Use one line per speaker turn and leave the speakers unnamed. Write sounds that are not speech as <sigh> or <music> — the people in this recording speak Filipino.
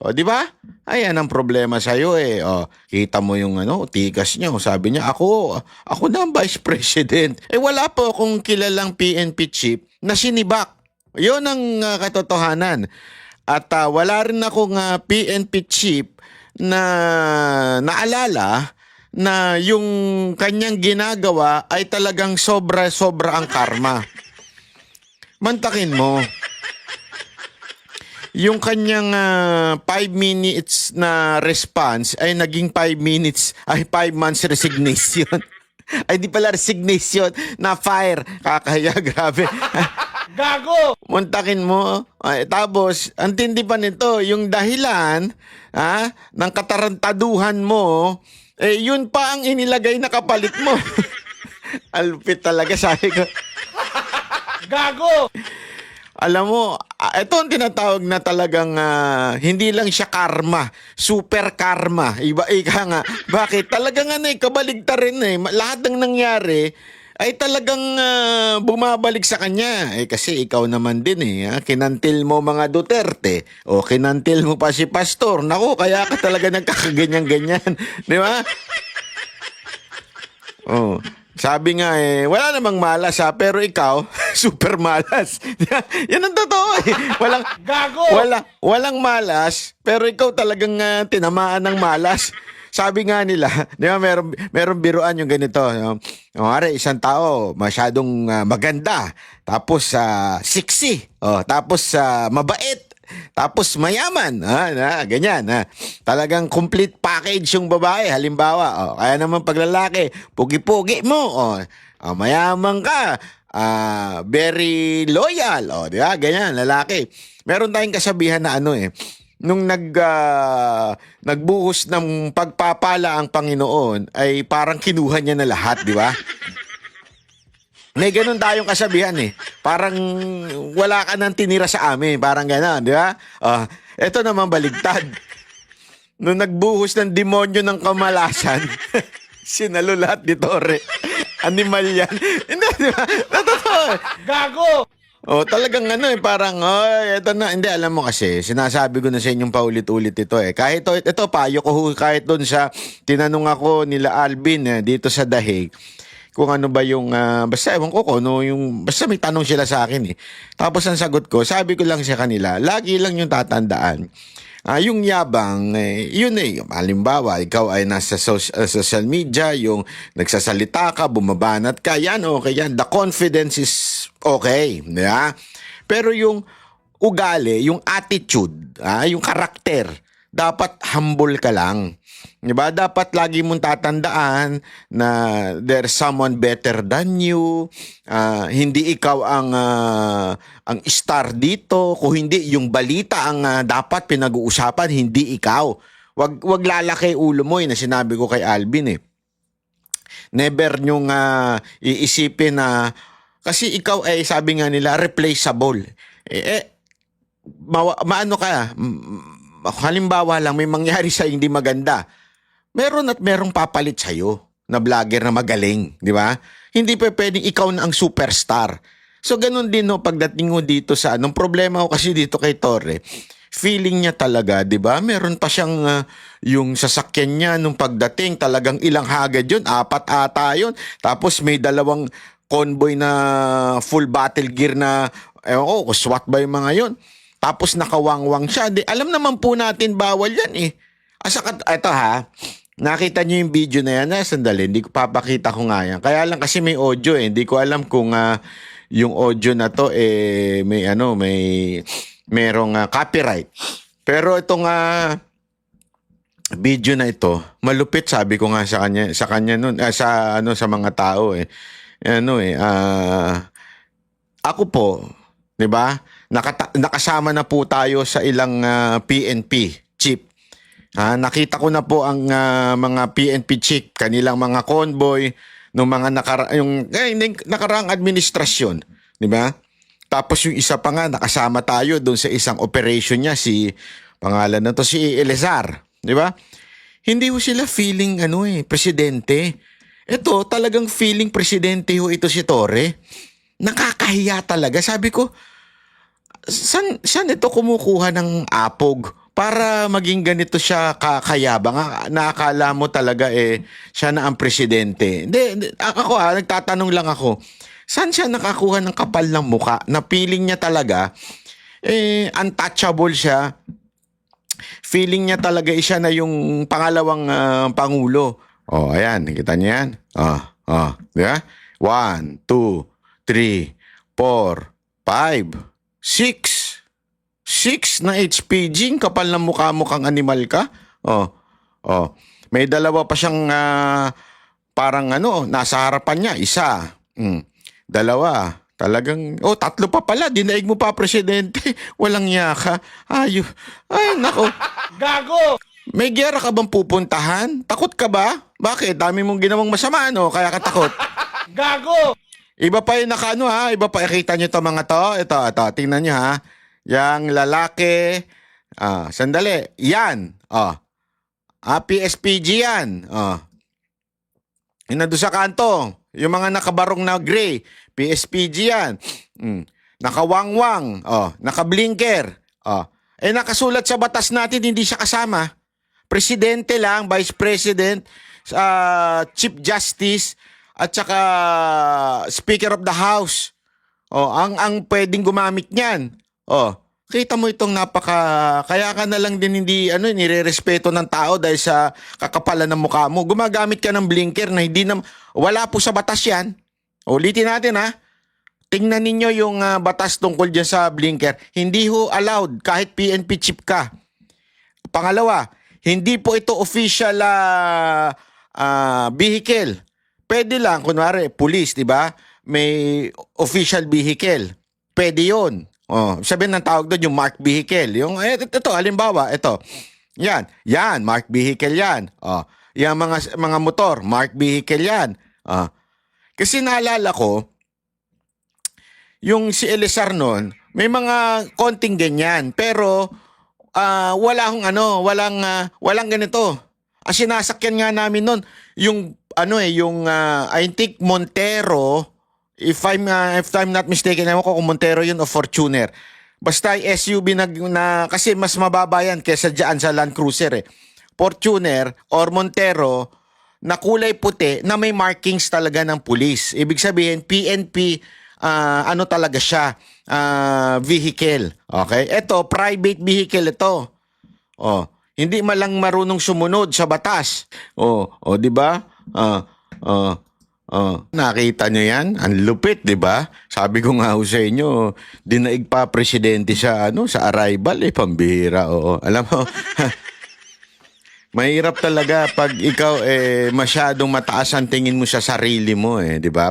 O, di ba? Ayan ang problema sa iyo eh. O, kita mo yung ano, tikas niya. Sabi niya, ako, ako na ang vice <laughs> president. Eh, wala po akong kilalang PNP chief na sinibak. Yun ang ah, katotohanan. At ah, wala rin akong ah, PNP chief na naalala na yung kanyang ginagawa ay talagang sobra-sobra ang karma. Mantakin mo. Yung kanyang 5 minutes na response ay naging 5 minutes, ay 5 months resignation. <laughs> ay di pala resignation, na fire. Kakaya, <laughs> grabe.
Gago!
Muntakin mo. Ay, tapos, ang tindi pa nito, yung dahilan ha, ng katarantaduhan mo, eh, yun pa ang inilagay na kapalit mo. <laughs> Alpit talaga, sabi ko.
Gago!
Alam mo, ah, ito ang tinatawag na talagang ah, hindi lang siya karma, super karma. Iba ika nga. <laughs> Bakit? Talagang ano eh, kabaligtar rin eh. Lahat ng nangyari ay talagang ah, bumabalik sa kanya. Eh kasi ikaw naman din eh. ah. Kinantil mo mga Duterte o kinantil mo pa si Pastor. Naku, kaya ka talaga nagkakaganyan-ganyan. <laughs> Di ba? <laughs> Oh. Sabi nga eh, wala namang malas ha, pero ikaw, <laughs> super malas. <laughs> Yan ang totoo eh. Walang,
Gago!
wala, walang malas, pero ikaw talagang ah, tinamaan ng malas. Sabi nga nila, <laughs> di ba, meron, meron biruan yung ganito. No? O, are, isang tao, masyadong ah, maganda, tapos uh, sexy, oh, tapos ah, mabait, tapos mayaman, ah, na, ganyan. Ha. Talagang complete package yung babae. Halimbawa, oh, kaya naman paglalaki, pugi-pugi mo, oh, oh, mayaman ka, ah, very loyal, oh, di ba? Ganyan, lalaki. Meron tayong kasabihan na ano eh, nung nag ah, nagbuhos ng pagpapala ang Panginoon ay parang kinuha niya na lahat, di ba? May ganun tayong kasabihan eh. Parang wala ka nang tinira sa amin. Parang gano'n, di ba? Ah, eto naman baligtad. Nung nagbuhos ng demonyo ng kamalasan, <laughs> sinalo lahat ni Torre. Animal yan. Hindi, di ba? Totoo.
Gago!
Oh, talagang ano eh, parang, oh, eto na. Hindi, alam mo kasi, sinasabi ko na sa inyong paulit-ulit ito eh. Kahit ito, ito payo ko kahit doon sa, tinanong ako nila Alvin eh, dito sa Dahig, kung ano ba yung, ah, basta ewan ko kung ano yung, basta may tanong sila sa akin eh. Tapos ang sagot ko, sabi ko lang sa kanila, lagi lang yung tatandaan. Ah, yung yabang, eh, yun eh, halimbawa, ikaw ay nasa so- ah, social media, yung nagsasalita ka, bumabanat ka, yan okay yan. The confidence is okay, ba? Pero yung ugali, yung attitude, ah, yung karakter, dapat humble ka lang. Di ba? Dapat lagi mong tatandaan na there's someone better than you. Ah, hindi ikaw ang ah, ang star dito. Kung hindi, yung balita ang ah, dapat pinag-uusapan, hindi ikaw. Wag, wag lalaki ulo mo eh, na sinabi ko kay Alvin eh. Never nyong ah, iisipin na kasi ikaw ay sabi nga nila replaceable. Eh, eh mawa, maano ka, halimbawa lang may mangyari sa hindi maganda. Meron at merong papalit sa na vlogger na magaling, di ba? Hindi pa pwedeng ikaw na ang superstar. So ganun din no pagdating mo dito sa anong problema ko kasi dito kay Torre. Feeling niya talaga, 'di ba? Meron pa siyang ah, yung sasakyan niya nung pagdating, talagang ilang hagad 'yun, apat ata 'yun. Tapos may dalawang convoy na full battle gear na ko, kung SWAT ba yung mga 'yun. Tapos nakawangwang siya. Di, alam naman po natin bawal 'yan eh. Asa ka, eto ha, Nakita niyo yung video na yan? Na, sandali, hindi ko papakita ko nga yan. Kaya lang kasi may audio eh. Hindi ko alam kung ah, yung audio na to eh may ano, may merong ah, copyright. Pero itong ah, video na ito, malupit sabi ko nga sa kanya sa kanya noon sa ano sa mga tao eh. Ano eh ah, ako po, 'di ba? Nakasama na po tayo sa ilang ah, PNP chief Ah, nakita ko na po ang ah, mga PNP chief, kanilang mga convoy, ng mga nakara yung eh, nakaraang administrasyon, di ba? Tapos yung isa pa nga nakasama tayo doon sa isang operation niya si pangalan na si Elezar, di ba? Hindi ho sila feeling ano eh, presidente. Ito talagang feeling presidente ho ito si Torre. Nakakahiya talaga. Sabi ko, San, saan ito kumukuha ng apog para maging ganito siya kakayabang. Ah, Nakakala mo talaga eh, siya na ang presidente. Hindi, hindi, ako ah, nagtatanong lang ako, saan siya nakakuha ng kapal ng muka na feeling niya talaga, eh, untouchable siya. Feeling niya talaga eh, siya na yung pangalawang ah, pangulo. Oh, ayan, nakita niyo yan? Oh, oh, di ba? One, two, three, four, five, six. Six na HPG, kapal ng mukha mo kang animal ka. Oh, oh. May dalawa pa siyang ah, parang ano, nasa harapan niya, isa. Mm. Dalawa. Talagang, oh, tatlo pa pala. Dinaig mo pa, presidente. <laughs> Walang yaka. Ayo. Ay, nako. <laughs>
Gago!
May gera ka bang pupuntahan? Takot ka ba? Bakit? Dami mong ginawang masama, no? Kaya ka takot. <laughs>
Gago!
Iba pa yung nakaano ha, iba pa ikita nyo to mga to. Ito, ito, tingnan nyo ha. Yang lalaki, ah, sandali, yan. Oh. Ah, PSPG yan. Oh. Yung nandun sa kanto, yung mga nakabarong na gray, PSPG yan. Mm. Nakawangwang, oh, nakablinker. Oh. Eh nakasulat sa batas natin hindi siya kasama. Presidente lang, Vice President, ah, Chief Justice, at saka Speaker of the House. Oh, ang ang pwedeng gumamit niyan. Oh, kita mo itong napaka kaya ka na lang din hindi ano nirerespeto ng tao dahil sa kakapalan ng mukha mo. Gumagamit ka ng blinker na hindi na wala po sa batas 'yan. Ulitin natin ha. Tingnan ninyo yung ah, batas tungkol dyan sa blinker. Hindi ho allowed kahit PNP chip ka. Pangalawa, hindi po ito official ah, ah, vehicle. Pwede lang, kunwari, police, di ba? May official vehicle. Pwede yun. Oh, sabihin ng tawag doon yung marked vehicle. Yung, eh, ito, halimbawa, ito. Yan, yan, marked vehicle yan. Oh, yung mga, mga motor, marked vehicle yan. Oh. Kasi naalala ko, yung si Elisar noon, may mga konting ganyan. Pero, ah, wala akong ano, walang, ah, walang ganito. Ang sinasakyan nga namin noon, yung, ano eh, yung, ah, I think Montero, if I'm, ah, if I'm not mistaken, ewan ko kung Montero yun o Fortuner. Basta SUV na, na, kasi mas mababa yan kesa dyan sa Land Cruiser eh. Fortuner or Montero na kulay puti na may markings talaga ng pulis. Ibig sabihin, PNP, ah, ano talaga siya, ah, vehicle. Okay? Ito, private vehicle ito. Oh, hindi malang marunong sumunod sa batas. Oh, oh, 'di ba? Ah, ah, ah. Nakita niyo 'yan? Ang lupit, 'di ba? Sabi ko nga ho sa inyo, dinaig pa presidente sa ano, sa arrival eh pambihira. Oo. Alam mo, <laughs> Mahirap talaga pag ikaw eh masyadong mataas ang tingin mo sa sarili mo eh, 'di ba?